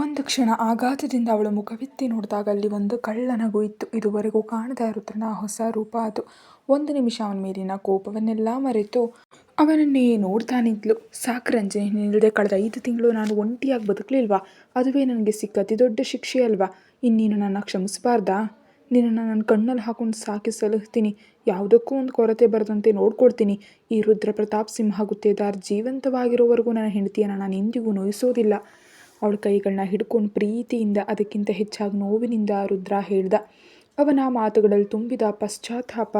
ಒಂದು ಕ್ಷಣ ಆಘಾತದಿಂದ ಅವಳು ಮುಖವೆತ್ತಿ ನೋಡಿದಾಗ ಅಲ್ಲಿ ಒಂದು ಕಳ್ಳ ನಗು ಇತ್ತು. ಇದುವರೆಗೂ ಕಾಣದ ರುದ್ರನ ಹೊಸ ರೂಪ ಅದು. ಒಂದು ನಿಮಿಷ ಅವನ ಮೇಲಿನ ಕೋಪವನ್ನೆಲ್ಲ ಮರೆತು ಅವನನ್ನೇ ನೋಡ್ತಾ ಸಾಕು ರಂಜನಿ, ನೀನಿಲ್ದೆ ಕಳೆದ ಐದು ತಿಂಗಳು ನಾನು ಒಂಟಿಯಾಗಿ ಬದುಕಲಿಲ್ವಾ ಅದುವೇ ನನಗೆ ಸಿಕ್ಕ ಅತಿದೊಡ್ಡ ಶಿಕ್ಷೆ ಅಲ್ವಾ? ಇನ್ನೇನು ನನ್ನ ಕ್ಷಮಿಸಬಾರ್ದಾ? ನಿನ್ನನ್ನು ನನ್ನ ಕಣ್ಣಲ್ಲಿ ಹಾಕೊಂಡು ಸಾಕಿ ಸಲಹುತ್ತೀನಿ. ಯಾವುದಕ್ಕೂ ಒಂದು ಕೊರತೆ ಬರದಂತೆ ನೋಡ್ಕೊಳ್ತೀನಿ. ಈ ರುದ್ರ ಪ್ರತಾಪ್ ಸಿಂಹ ಗುತ್ತೇದಾರ್ ಜೀವಂತವಾಗಿರೋವರೆಗೂ ನನ್ನ ಹೆಂಡತಿಯನ್ನು ನಾನು ಎಂದಿಗೂ ನೋಯಿಸೋದಿಲ್ಲ. ಅವಳ ಕೈಗಳನ್ನ ಹಿಡ್ಕೊಂಡು ಪ್ರೀತಿಯಿಂದ, ಅದಕ್ಕಿಂತ ಹೆಚ್ಚಾಗಿ ನೋವಿನಿಂದ ರುದ್ರ ಹೇಳ್ದ. ಅವನ ಮಾತುಗಳಲ್ಲಿ ತುಂಬಿದ ಪಶ್ಚಾತ್ತಾಪ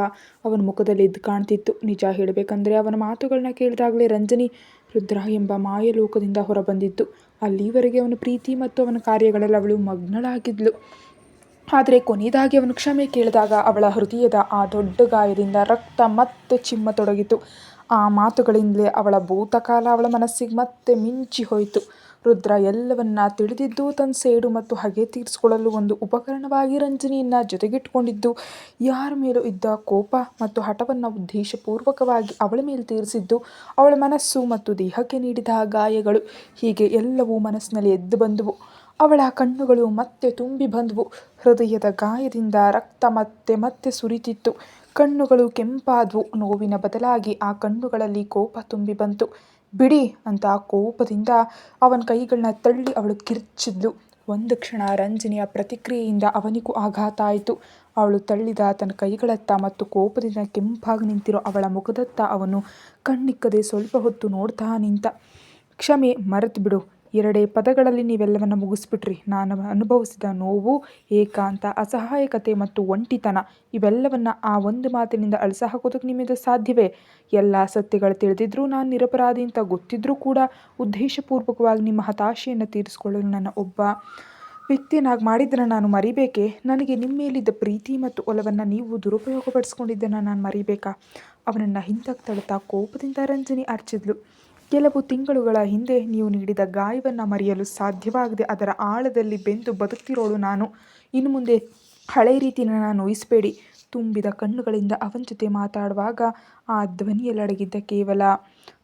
ಅವನ ಮುಖದಲ್ಲಿ ಎದ್ದು ಕಾಣ್ತಿತ್ತು. ನಿಜ ಹೇಳಬೇಕಂದ್ರೆ ಅವನ ಮಾತುಗಳನ್ನ ಕೇಳಿದಾಗಲೇ ರಂಜನಿ ರುದ್ರ ಎಂಬ ಮಾಯಲೋಕದಿಂದ ಹೊರಬಂದಿತ್ತು ಅಲ್ಲಿವರೆಗೆ ಅವನ ಪ್ರೀತಿ ಮತ್ತು ಅವನ ಕಾರ್ಯಗಳಲ್ಲಿ ಅವಳು ಮಗ್ನಳಾಗಿದ್ಲು. ಆದರೆ ಕೊನೆಯದಾಗಿ ಅವನು ಕ್ಷಮೆ ಕೇಳಿದಾಗ ಅವಳ ಹೃದಯದ ಆ ದೊಡ್ಡ ಗಾಯದಿಂದ ರಕ್ತ ಮತ್ತೆ ಚಿಮ್ಮತೊಡಗಿತು. ಆ ಮಾತುಗಳಿಂದಲೇ ಅವಳ ಭೂತಕಾಲ ಅವಳ ಮನಸ್ಸಿಗೆ ಮತ್ತೆ ಮಿಂಚಿ ಹೋಯ್ತು. ರುದ್ರ ಎಲ್ಲವನ್ನ ತಿಳಿದಿದ್ದು ತನ್ನ ಸೇಡು ಮತ್ತು ಹಗೆ ತೀರಿಸಿಕೊಳ್ಳಲು ಒಂದು ಉಪಕರಣವಾಗಿ ರಂಜನಿಯನ್ನ ಜೊತೆಗಿಟ್ಟುಕೊಂಡಿದ್ದು ಯಾರ ಮೇಲೂ ಇದ್ದ ಕೋಪ ಮತ್ತು ಹಠವನ್ನು ಉದ್ದೇಶಪೂರ್ವಕವಾಗಿ ಅವಳ ಮೇಲೆ ತೀರಿಸಿದ್ದು. ಅವಳ ಮನಸ್ಸು ಮತ್ತು ದೇಹಕ್ಕೆ ನೀಡಿದ ಗಾಯಗಳು. ಹೀಗೆ ಎಲ್ಲವೂ ಮನಸ್ಸಿನಲ್ಲಿ ಎದ್ದು ಬಂದವು ಅವಳ ಕಣ್ಣುಗಳು ಮತ್ತೆ ತುಂಬಿ ಬಂದವು ಹೃದಯದ ಗಾಯದಿಂದ ರಕ್ತ ಮತ್ತೆ ಮತ್ತೆ ಸುರಿತಿತ್ತು ಕಣ್ಣುಗಳು ಕೆಂಪಾದವು ನೋವಿನ ಬದಲಾಗಿ ಆ ಕಣ್ಣುಗಳಲ್ಲಿ ಕೋಪ ತುಂಬಿ ಬಂತು. ಬಿಡಿ ಅಂತ ಕೋಪದಿಂದ ಅವನ ಕೈಗಳನ್ನ ತಳ್ಳಿ ಅವಳು ಕಿರ್ಚಿದ್ಲು. ಒಂದು ಕ್ಷಣ ರಂಜನಿಯ ಪ್ರತಿಕ್ರಿಯೆಯಿಂದ ಅವನಿಗೂ ಆಘಾತ ಆಯಿತು ಅವಳು ತಳ್ಳಿದ ತನ್ನ ಕೈಗಳತ್ತ ಮತ್ತು ಕೋಪದಿಂದ ಕೆಂಪಾಗಿ ನಿಂತಿರೋ ಅವಳ ಮುಖದತ್ತ ಅವನು ಕಣ್ಣಿಕ್ಕದೆ ಸ್ವಲ್ಪ ಹೊತ್ತು ನೋಡ್ತಾ ನಿಂತ. ಕ್ಷಮೆ ಮರೆತ್ಬಿಡು. ಎರಡೇ ಪದಗಳಲ್ಲಿ ನೀವೆಲ್ಲವನ್ನು ಮುಗಿಸ್ಬಿಟ್ರಿ. ನಾನು ಅನುಭವಿಸಿದ ನೋವು, ಏಕಾಂತ, ಅಸಹಾಯಕತೆ ಮತ್ತು ಒಂಟಿತನ ಇವೆಲ್ಲವನ್ನು ಆ ಒಂದು ಮಾತಿನಿಂದ ಅಳಿಸಿಹಾಕೋದಕ್ಕೆ ನಿಮ್ಮಿಂದ ಸಾಧ್ಯವೇ? ಎಲ್ಲ ಸತ್ಯಗಳು ತಿಳಿದಿದ್ರೂ, ನಾನು ನಿರಪರಾಧಿ ಅಂತ ಗೊತ್ತಿದ್ರೂ ಕೂಡ ಉದ್ದೇಶಪೂರ್ವಕವಾಗಿ ನಿಮ್ಮ ಹತಾಶೆಯನ್ನು ತೀರಿಸಿಕೊಳ್ಳಲು ನನ್ನ ಒಬ್ಬ ವ್ಯಕ್ತಿಯನ್ನಾಗಿ ಮಾಡಿದ್ದನ್ನು ನಾನು ಮರಿಬೇಕೆ ನನಗೆ ನಿಮ್ಮ ಮೇಲಿದ್ದ ಪ್ರೀತಿ ಮತ್ತು ಒಲವನ್ನು ನೀವು ದುರುಪಯೋಗಪಡಿಸ್ಕೊಂಡಿದ್ದನ್ನು ನಾನು ಮರಿಬೇಕಾ ಅವನನ್ನು ಹಿಂದಕ್ಕೆ ತಳ್ಳುತ್ತಾ ಕೋಪದಿಂದ ರಂಜನಿ ಅರಚಿದ್ಲು. ಕೆಲವು ತಿಂಗಳುಗಳ ಹಿಂದೆ ನೀವು ನೀಡಿದ ಗಾಯವನ್ನು ಮರೆಯಲು ಸಾಧ್ಯವಾಗದೆ ಅದರ ಆಳದಲ್ಲಿ ಬೆಂದು ಬದುಕ್ತಿರೋಳು ನಾನು. ಇನ್ನು ಮುಂದೆ ಹಳೆ ರೀತಿ ನನ್ನ ನೋಯಿಸಬೇಡಿ ತುಂಬಿದ ಕಣ್ಣುಗಳಿಂದ ಅವನ ಜೊತೆ ಮಾತಾಡುವಾಗ ಆ ಧ್ವನಿಯಲ್ಲಡಗಿದ್ದ ಕೇವಲ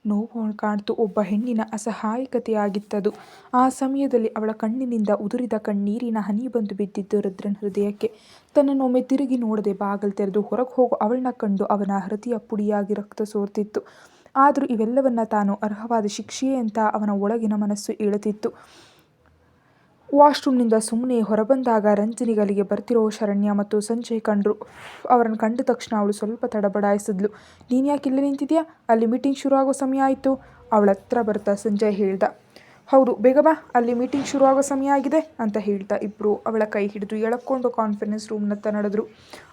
ನೋವು ಕಾಣ್ತು. ಒಬ್ಬ ಹೆಣ್ಣಿನ ಅಸಹಾಯಕತೆಯಾಗಿತ್ತದು. ಆ ಸಮಯದಲ್ಲಿ ಅವಳ ಕಣ್ಣಿನಿಂದ ಉದುರಿದ ಕಣ್ಣೀರಿನ ಹನಿ ಬಂದು ಬಿದ್ದಿದ್ದು ರುದ್ರನ ಹೃದಯಕ್ಕೆ. ತನ್ನನ್ನೊಮ್ಮೆ ತಿರುಗಿ ನೋಡದೆ ಬಾಗಲು ತೆರೆದು ಹೊರಗೆ ಹೋಗೋ ಅವಳನ್ನ ಕಂಡು ಅವನ ಹೃದಯ ಪುಡಿಯಾಗಿ ರಕ್ತ ಸೋರ್ತಿತ್ತು. ಆದ್ರೂ ಇವೆಲ್ಲವನ್ನು ತಾನು ಅರ್ಹವಾದ ಶಿಕ್ಷೆಯೇ ಅಂತ ಅವನ ಒಳಗಿನ ಮನಸ್ಸು ಏಳುತ್ತಿತ್ತು ವಾಶ್ರೂಮ್ನಿಂದ ಸುಮ್ಮನೆ ಹೊರಬಂದಾಗ ರಂಜನಿಗಲ್ಲಿಗೆ ಬರ್ತಿರೋ ಶರಣ್ಯ ಮತ್ತು ಸಂಜಯ್ ಕಂಡ್ರು. ಅವರನ್ನು ಕಂಡ ತಕ್ಷಣ ಅವಳು ಸ್ವಲ್ಪ ತಡಬಡಾಯಿಸಿದ್ಲು. ನೀನ್ಯಾಕೆ ಇಲ್ಲಿ ನಿಂತಿದ್ಯಾ? ಅಲ್ಲಿ ಮೀಟಿಂಗ್ ಶುರು ಆಗೋ ಸಮಯ ಆಯ್ತು. ಅವಳತ್ರ ಬರ್ತಾ ಸಂಜಯ್ ಹೇಳ್ದ. ಹೌದು, ಬೇಗ ಬಾ. ಅಲ್ಲಿ ಮೀಟಿಂಗ್ ಶುರು ಆಗೋ ಸಮಯ ಆಗಿದೆ ಅಂತ ಹೇಳ್ತಾ ಇಬ್ಬರು ಅವಳ ಕೈ ಹಿಡಿದು ಎಳಕೊಂಡು ಕಾನ್ಫರೆನ್ಸ್ ರೂಮ್ನತ್ತ ನಡೆದ್ರು.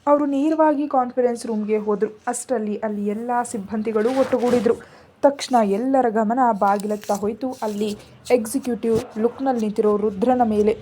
ಅವರು ನೇರವಾಗಿ ಕಾನ್ಫರೆನ್ಸ್ ರೂಮ್ಗೆ ಹೋದರು ಅಷ್ಟರಲ್ಲಿ ಅಲ್ಲಿ ಎಲ್ಲ ಸಿಬ್ಬಂದಿಗಳು ಒಟ್ಟುಗೂಡಿದರು ತಕ್ಷಣ ಎಲ್ಲರ ಗಮನ ಬಾಗಿಲತ್ತ ಹೋಯಿತು ಅಲ್ಲಿ ಎಕ್ಸಿಕ್ಯೂಟಿವ್ ಲುಕ್ನಲ್ಲಿ ನಿಂತಿರೋ ರುದ್ರನ ಮೇಲೆ.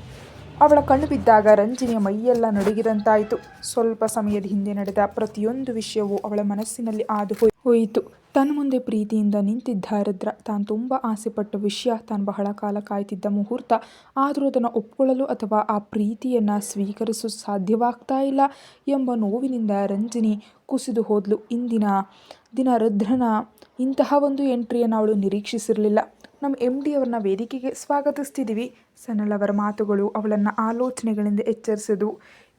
ಅವಳ ಕಣ್ಣು ಬಿದ್ದಾಗ ರಂಜಿನಿಯ ಮೈಯೆಲ್ಲ ನಡುಗಿದಂತಾಯಿತು ಸ್ವಲ್ಪ ಸಮಯದ ಹಿಂದೆ ನಡೆದ ಪ್ರತಿಯೊಂದು ವಿಷಯವೂ ಅವಳ ಮನಸ್ಸಿನಲ್ಲಿ ಆದು ಹೋಯಿತು. ತನ್ನ ಮುಂದೆ ಪ್ರೀತಿಯಿಂದ ನಿಂತಿದ್ದ ರುದ್ರ, ತಾನು ತುಂಬ ಆಸೆಪಟ್ಟ ವಿಷಯ, ತಾನು ಬಹಳ ಕಾಲ ಕಾಯ್ತಿದ್ದ ಮುಹೂರ್ತ. ಆದರೂ ಅದನ್ನು ಒಪ್ಕೊಳ್ಳಲು ಅಥವಾ ಆ ಪ್ರೀತಿಯನ್ನು ಸ್ವೀಕರಿಸಲು ಸಾಧ್ಯವಾಗ್ತಾ ಇಲ್ಲ ಎಂಬ ನೋವಿನಿಂದ ರಂಜನಿ ಕುಸಿದು ಹೋದಳು ಇಂದಿನ ದಿನ ರುದ್ರನ ಇಂತಹ ಒಂದು ಎಂಟ್ರಿಯನ್ನು ಅವಳು ನಿರೀಕ್ಷಿಸಿರ್ಲಿಲ್ಲ. ನಮ್ಮ ಎಂ ಡಿ. ಅವ್ರನ್ನ ವೇದಿಕೆಗೆ ಸ್ವಾಗತಿಸ್ತಿದ್ದೀವಿ ಸನಲ್ ಅವರ ಮಾತುಗಳು ಅವಳನ್ನು ಆಲೋಚನೆಗಳಿಂದ ಎಚ್ಚರಿಸೋದು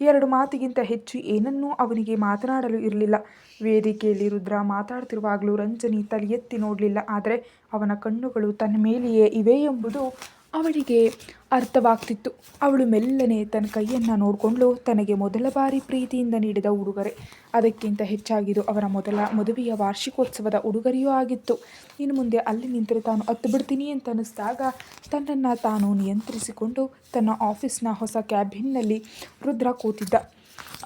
ಎರಡು ಮಾತಿಗಿಂತ ಹೆಚ್ಚು ಏನನ್ನೂ ಅವನಿಗೆ ಮಾತನಾಡಲು ಇರಲಿಲ್ಲ. ವೇದಿಕೆಯಲ್ಲಿ ರುದ್ರ ಮಾತಾಡ್ತಿರುವಾಗಲೂ ರಂಜನಿ ತಲೆ ಎತ್ತಿ ನೋಡಲಿಲ್ಲ. ಆದರೆ ಅವನ ಕಣ್ಣುಗಳು ತನ್ನ ಮೇಲೆಯೇ ಇವೆ ಎಂಬುದು ಅವಳಿಗೆ ಅರ್ಥವಾಗ್ತಿತ್ತು. ಅವಳು ಮೆಲ್ಲನೆ ತನ್ನ ಕೈಯನ್ನು ನೋಡಿಕೊಂಡು ತನಗೆ ಮೊದಲ ಬಾರಿ ಪ್ರೀತಿಯಿಂದ ನೀಡಿದ ಉಡುಗೊರೆ. ಅದಕ್ಕಿಂತ ಹೆಚ್ಚಾಗಿದ್ದು ಅವರ ಮೊದಲ ಮದುವೆಯ ವಾರ್ಷಿಕೋತ್ಸವದ ಉಡುಗೊರೆಯೂ ಆಗಿತ್ತು. ಇನ್ನು ಮುಂದೆ ಅಲ್ಲಿ ನಿಂತರೆ ತಾನು ಅತ್ತು ಬಿಡ್ತೀನಿ ಅಂತ ಅನ್ನಿಸಿದಾಗ ತನ್ನನ್ನು ತಾನು ನಿಯಂತ್ರಿಸಿಕೊಂಡು ತನ್ನ ಆಫೀಸ್ನ ಹೊಸ ಕ್ಯಾಬಿನ್ನಲ್ಲಿ ರುದ್ರ ಕೂತಿದ್ದ.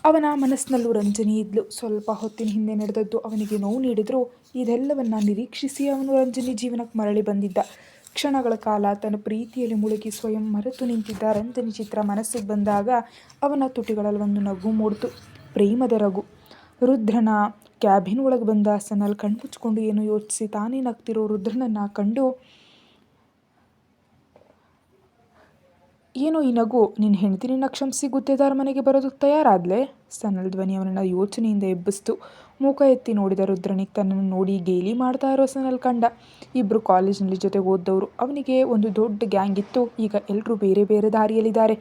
ಅವನ ಮನಸ್ಸಿನಲ್ಲೂ ರಂಜನಿ ಇದ್ಲು. ಸ್ವಲ್ಪ ಹೊತ್ತಿನ ಹಿಂದೆ ನಡೆದದ್ದು ಅವನಿಗೆ ನೋವು ನೀಡಿದರೂ ಇದೆಲ್ಲವನ್ನು ನಿರೀಕ್ಷಿಸಿ ಅವನು ರಂಜನಿ ಜೀವನಕ್ಕೆ ಮರಳಿ ಬಂದಿದ್ದ. ಕ್ಷಣಗಳ ಕಾಲ ತನ್ನ ಪ್ರೀತಿಯಲ್ಲಿ ಮುಳುಗಿ ಸ್ವಯಂ ಮರೆತು ನಿಂತಿದ್ದ ರಂಜನಿ ಚಿತ್ರ ಮನಸ್ಸಿಗೆ ಬಂದಾಗ ಅವನ ತುಟಿಗಳಲ್ಲಿ ಒಂದು ನಗು ಮೂಡ್ತು. ಪ್ರೇಮದ ರಘು ರುದ್ರನ ಕ್ಯಾಬಿನ್ ಒಳಗೆ ಬಂದ ಸನಲ್ ಕಣ್ಮುಚ್ಕೊಂಡು ಏನು ಯೋಚಿಸಿ ತಾನೇ ನಗ್ತಿರೋ ರುದ್ರನನ್ನ ಕಂಡು ಏನೋ ಈ ನಗು ನಿನ್ನ ಹೆಂಡತಿ ನಿನ್ನ ಕ್ಷಮಿಸಿ ಗುತ್ತೇದಾರ ಮನೆಗೆ ಬರೋದು ತಯಾರಾದ್ಲೆ? ಸನಲ್ ಧ್ವನಿ ಅವನನ್ನು ಯೋಚನೆಯಿಂದ ಎಬ್ಬಿಸ್ತು. ಮೂಕ ಎತ್ತಿ ನೋಡಿದ ರುದ್ರನಿಗೆ ತನ್ನನ್ನು ನೋಡಿ ಗೇಲಿ ಮಾಡ್ತಾ ಇರೋ ಸನಲ್ ಕಂಡ. ಇಬ್ಬರು ಕಾಲೇಜಿನಲ್ಲಿ ಜೊತೆ ಓದ್ದವರು. ಅವನಿಗೆ ಒಂದು ದೊಡ್ಡ ಗ್ಯಾಂಗ್ ಇತ್ತು. ಈಗ ಎಲ್ಲರೂ ಬೇರೆ ಬೇರೆ ದಾರಿಯಲ್ಲಿದ್ದಾರೆ.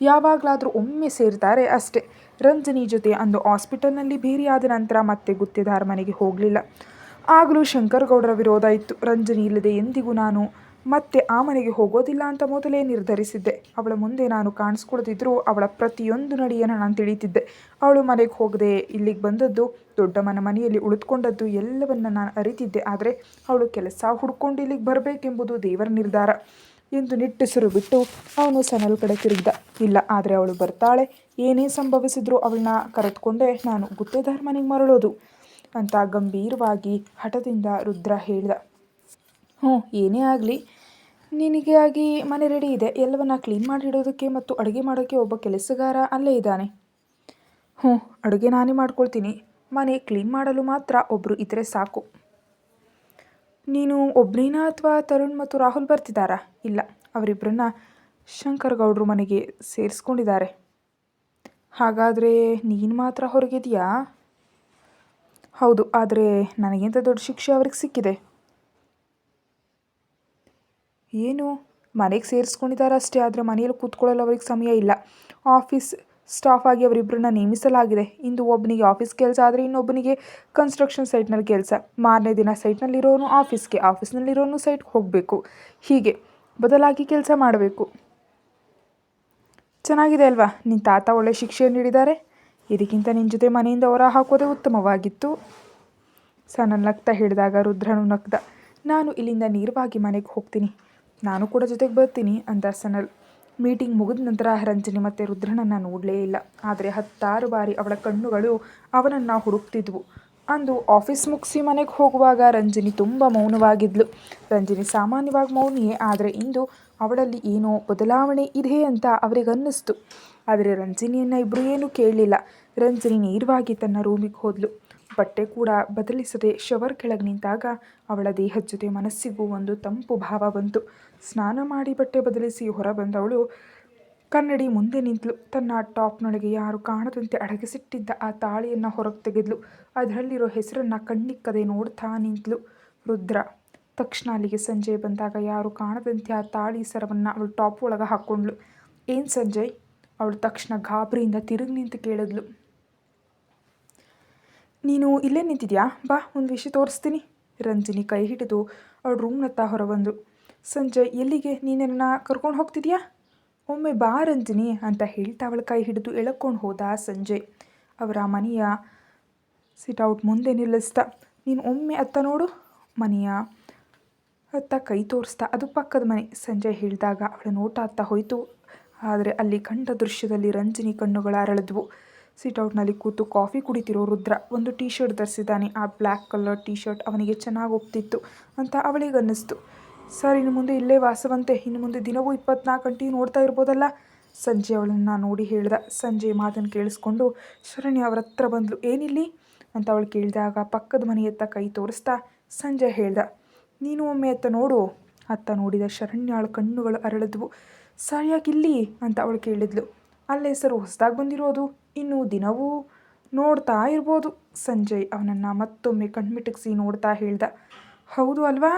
ಯಾವಾಗಲಾದರೂ ಒಮ್ಮೆ ಸೇರ್ತಾರೆ ಅಷ್ಟೇ. ರಂಜನಿ ಜೊತೆ ಅಂದು ಹಾಸ್ಪಿಟಲ್ನಲ್ಲಿ ಬೇರೆಯಾದ ನಂತರ ಮತ್ತೆ ಗುತ್ತೇದಾರ ಮನೆಗೆ ಹೋಗಲಿಲ್ಲ. ಆಗಲೂ ಶಂಕರಗೌಡರ ವಿರೋಧ ಇತ್ತು. ರಂಜನಿ ಇಲ್ಲದೆ ಎಂದಿಗೂ ನಾನು ಮತ್ತೆ ಆ ಮನೆಗೆ ಹೋಗೋದಿಲ್ಲ ಅಂತ ಮೊದಲೇ ನಿರ್ಧರಿಸಿದ್ದೆ. ಅವಳ ಮುಂದೆ ನಾನು ಕಾಣಿಸ್ಕೊಳ್ತಿದ್ರು ಅವಳ ಪ್ರತಿಯೊಂದು ನಡೆಯನ್ನು ನಾನು ತಿಳಿತಿದ್ದೆ. ಅವಳು ಮನೆಗೆ ಹೋಗದೆ ಇಲ್ಲಿಗೆ ಬಂದದ್ದು, ದೊಡ್ಡಮ್ಮನ ಮನೆಯಲ್ಲಿ ಉಳಿದುಕೊಂಡದ್ದು ಎಲ್ಲವನ್ನ ನಾನು ಅರಿತಿದ್ದೆ. ಆದರೆ ಅವಳು ಕೆಲಸ ಹುಡ್ಕೊಂಡು ಇಲ್ಲಿಗೆ ಬರಬೇಕೆಂಬುದು ದೇವರ ನಿರ್ಧಾರ ಎಂದು ನಿಟ್ಟುಸಿರು ಬಿಟ್ಟು ಅವನು ಸನಲ್ ಕಡೆ ತಿರುಗಿದ. ಇಲ್ಲ, ಆದರೆ ಅವಳು ಬರ್ತಾಳೆ. ಏನೇ ಸಂಭವಿಸಿದ್ರೂ ಅವಳನ್ನ ಕರೆದುಕೊಂಡೇ ನಾನು ಗುತ್ತೇದಾರ್ ಮನೆಗೆ ಮರಳೋದು ಅಂತ ಗಂಭೀರವಾಗಿ ಹಠದಿಂದ ರುದ್ರ ಹೇಳಿದ. ಹ್ಞೂ ಏನೇ ಆಗಲಿ. ನಿನಗೆ ಆಗಿ ಮನೆ ರೆಡಿ ಇದೆ. ಎಲ್ಲವನ್ನ ಕ್ಲೀನ್ ಮಾಡಿಡೋದಕ್ಕೆ ಮತ್ತು ಅಡುಗೆ ಮಾಡೋಕ್ಕೆ ಒಬ್ಬ ಕೆಲಸಗಾರ ಅಲ್ಲೇ ಇದ್ದಾನೆ. ಹ್ಞೂ, ಅಡುಗೆ ನಾನೇ ಮಾಡ್ಕೊಳ್ತೀನಿ. ಮನೆ ಕ್ಲೀನ್ ಮಾಡಲು ಮಾತ್ರ ಒಬ್ಬರು ಇದ್ದರೆ ಸಾಕು. ನೀನು ಒಬ್ಬನೇನಾ ಅಥವಾ ತರುಣ್ ಮತ್ತು ರಾಹುಲ್ ಬರ್ತಿದ್ದಾರಾ? ಇಲ್ಲ ಅವರಿಬ್ಬರನ್ನ ಶಂಕರ್ ಗೌಡ್ರು ಮನೆಗೆ ಸೇರಿಸ್ಕೊಂಡಿದ್ದಾರೆ. ಹಾಗಾದರೆ ನೀನು ಮಾತ್ರ ಹೊರಗಿದೆಯಾ? ಹೌದು, ಆದರೆ ನನಗಿಂತ ದೊಡ್ಡ ಶಿಕ್ಷೆ ಅವ್ರಿಗೆ ಸಿಕ್ಕಿದೆ. ಏನು? ಮನೆಗೆ ಸೇರಿಸ್ಕೊಂಡಿದ್ದಾರೆ ಅಷ್ಟೇ, ಆದರೆ ಮನೆಯಲ್ಲಿ ಕೂತ್ಕೊಳ್ಳಲು ಅವ್ರಿಗೆ ಸಮಯ ಇಲ್ಲ. ಆಫೀಸ್ ಸ್ಟಾಫ್ ಆಗಿ ಅವರಿಬ್ಬರನ್ನ ನೇಮಿಸಲಾಗಿದೆ. ಇಂದು ಒಬ್ಬನಿಗೆ ಆಫೀಸ್ ಕೆಲಸ ಆದರೆ ಇನ್ನೊಬ್ಬನಿಗೆ ಕನ್ಸ್ಟ್ರಕ್ಷನ್ ಸೈಟ್ನಲ್ಲಿ ಕೆಲಸ. ಮಾರನೇ ದಿನ ಸೈಟ್ನಲ್ಲಿರೋನು ಆಫೀಸ್ಗೆ, ಆಫೀಸ್ನಲ್ಲಿರೋನು ಸೈಟ್ಗೆ ಹೋಗಬೇಕು. ಹೀಗೆ ಬದಲಾಗಿ ಕೆಲಸ ಮಾಡಬೇಕು. ಚೆನ್ನಾಗಿದೆ ಅಲ್ವಾ? ನಿನ್ನ ತಾತ ಒಳ್ಳೆ ಶಿಕ್ಷೆ ನೀಡಿದ್ದಾರೆ ಇದಕ್ಕಿಂತ ನಿನ್ನ ಜೊತೆ ಮನೆಯಿಂದ ಹೊರ ಹಾಕೋದೇ ಉತ್ತಮವಾಗಿತ್ತು. ಸನ್ನ ನಗ್ತಾ ಹಿಡಿದಾಗ ರುದ್ರನು ನಗ್ದ. ನಾನು ಇಲ್ಲಿಂದ ನೇರವಾಗಿ ಮನೆಗೆ ಹೋಗ್ತೀನಿ. ನಾನು ಕೂಡ ಜೊತೆಗೆ ಬರ್ತೀನಿ ಅಂದ ಸನಲ್ ಮೀಟಿಂಗ್ ಮುಗಿದ ನಂತರ ರಂಜನಿ ಮತ್ತು ರುದ್ರನನ್ನು ನೋಡಲೇ ಇಲ್ಲ. ಆದರೆ ಹತ್ತಾರು ಬಾರಿ ಅವಳ ಕಣ್ಣುಗಳು ಅವನನ್ನು ಹುಡುಕ್ತಿದ್ವು. ಅಂದು ಆಫೀಸ್ ಮುಗಿಸಿ ಮನೆಗೆ ಹೋಗುವಾಗ ರಂಜನಿ ತುಂಬ ಮೌನವಾಗಿದ್ಲು. ರಂಜನಿ ಸಾಮಾನ್ಯವಾಗಿ ಮೌನಿಯೇ, ಆದರೆ ಇಂದು ಅವಳಲ್ಲಿ ಏನೋ ಬದಲಾವಣೆ ಇದೆ ಅಂತ ಅವರಿಗನ್ನಿಸ್ತು. ಆದರೆ ರಂಜನಿಯನ್ನು ಇಬ್ಬರು ಏನೂ ಕೇಳಲಿಲ್ಲ. ರಂಜನಿ ನೇರವಾಗಿ ತನ್ನ ರೂಮಿಗೆ ಹೋದ್ಲು. ಬಟ್ಟೆ ಕೂಡ ಬದಲಿಸದೆ ಶವರ್ ಕೆಳಗೆ ನಿಂತಾಗ ಅವಳ ದೇಹದ ಜೊತೆ ಮನಸ್ಸಿಗೂ ಒಂದು ತಂಪು ಭಾವ ಬಂತು. ಸ್ನಾನ ಮಾಡಿ ಬಟ್ಟೆ ಬದಲಿಸಿ ಹೊರ ಬಂದವಳು ಕನ್ನಡಿ ಮುಂದೆ ನಿಂತಳು ತನ್ನ ಟಾಪ್ನೊಳಗೆ ಯಾರು ಕಾಣದಂತೆ ಅಡಗಿಸಿಟ್ಟಿದ್ದ ಆ ತಾಳಿಯನ್ನು ಹೊರಗೆ ತೆಗೆದ್ಲು. ಅದರಲ್ಲಿರೋ ಹೆಸರನ್ನು ಕಣ್ಣಿಕ್ಕದೆ ನೋಡ್ತಾ ನಿಂತಳು ರುದ್ರ. ತಕ್ಷಣ ಅಲ್ಲಿಗೆ ಸಂಜೆ ಬಂದಾಗ ಯಾರು ಕಾಣದಂತೆ ಆ ತಾಳಿ ಸರವನ್ನು ಅವಳು ಟಾಪ್ ಒಳಗೆ ಹಾಕ್ಕೊಂಡ್ಳು. ಏನು ಸಂಜಯ್? ಅವಳು ತಕ್ಷಣ ಗಾಬರಿಯಿಂದ ತಿರುಗಿ ನಿಂತು ಕೇಳಿದ್ಲು. ನೀನು ಇಲ್ಲೇ ನಿಂತಿದ್ಯಾ? ಬಾ, ಒಂದು ವಿಷಯ ತೋರಿಸ್ತೀನಿ. ರಂಜಿನಿ ಕೈ ಹಿಡಿದು ಅವಳು ರೂಮ್ನತ್ತ ಹೊರಬಂದು. ಸಂಜಯ್, ಎಲ್ಲಿಗೆ? ನೀನನ್ನ ಕರ್ಕೊಂಡು ಹೋಗ್ತಿದ್ಯಾ? ಒಮ್ಮೆ ಬಾ ರಂಜಿನಿ ಅಂತ ಹೇಳ್ತಾ ಅವಳ ಕೈ ಹಿಡಿದು ಎಳ್ಕೊಂಡು ಹೋದ ಸಂಜಯ್. ಅವರ ಮನೆಯ ಸಿಟ್ಔಟ್ ಮುಂದೆ ನಿಲ್ಲಿಸ್ತಾ, ನೀನು ಒಮ್ಮೆ ಅತ್ತ ನೋಡು. ಮನೆಯ ಅತ್ತ ಕೈ ತೋರಿಸ್ತಾ, ಅದು ಪಕ್ಕದ ಮನೆ. ಸಂಜಯ್ ಹೇಳಿದಾಗ ಅವಳ ನೋಟ ಅತ್ತ ಹೋಯಿತು. ಆದರೆ ಅಲ್ಲಿ ಕಂಡ ದೃಶ್ಯದಲ್ಲಿ ರಂಜಿನಿ ಕಣ್ಣುಗಳ ಅರಳಿದ್ವು. ಸಿಟ್ಔಟ್ನಲ್ಲಿ ಕೂತು ಕಾಫಿ ಕುಡಿತಿರೋ ರುದ್ರ ಒಂದು ಟೀ ಶರ್ಟ್ ಧರಿಸಿದ್ದಾನೆ. ಆ ಬ್ಲ್ಯಾಕ್ ಕಲರ್ ಟೀ ಶರ್ಟ್ ಅವನಿಗೆ ಚೆನ್ನಾಗಿ ಒಪ್ತಿತ್ತು ಅಂತ ಅವಳಿಗೆ ಅನ್ನಿಸ್ತು ಸರ್, ಇನ್ನು ಮುಂದೆ ಇಲ್ಲೇ ವಾಸವಂತೆ. ಇನ್ನು ಮುಂದೆ ದಿನವೂ ಇಪ್ಪತ್ನಾಲ್ಕು ಗಂಟೆ ನೋಡ್ತಾ ಇರ್ಬೋದಲ್ಲ? ಸಂಜೆ ಅವಳನ್ನು ನೋಡಿ ಹೇಳ್ದ. ಸಂಜೆ ಮಾತನ್ನು ಕೇಳಿಸ್ಕೊಂಡು, ಶರಣ್ಯ ಅವರ ಹತ್ರ ಬಂದಳು ಏನಿಲ್ಲಿ? ಅಂತ ಅವಳು ಕೇಳಿದಾಗ ಪಕ್ಕದ ಮನೆಯತ್ತ ಕೈ ತೋರಿಸ್ತಾ ಸಂಜೆ ಹೇಳ್ದ. ನೀನು ಒಮ್ಮೆ ಅತ್ತ ನೋಡು. ಅತ್ತ ನೋಡಿದ ಶರಣ್ಯ ಶರಣ್ಯಾಳ ಕಣ್ಣುಗಳು ಅರಳಿದ್ವು. ಸರಿಯಾಗಿಲ್ಲಿ ಅಂತ ಅವಳು ಕೇಳಿದ್ಲು. ಅಲ್ಲೇ ಸರ್ ಹೊಸದಾಗಿ ಬಂದಿರೋದು. ಇನ್ನು ದಿನವೂ ನೋಡ್ತಾ ಇರ್ಬೋದು. ಸಂಜಯ್ ಅವನನ್ನು ಮತ್ತೊಮ್ಮೆ ಕಣ್ಮಿಟಕ್ಸಿ ನೋಡ್ತಾ ಹೇಳ್ದ. ಹೌದು ಅಲ್ವಾ?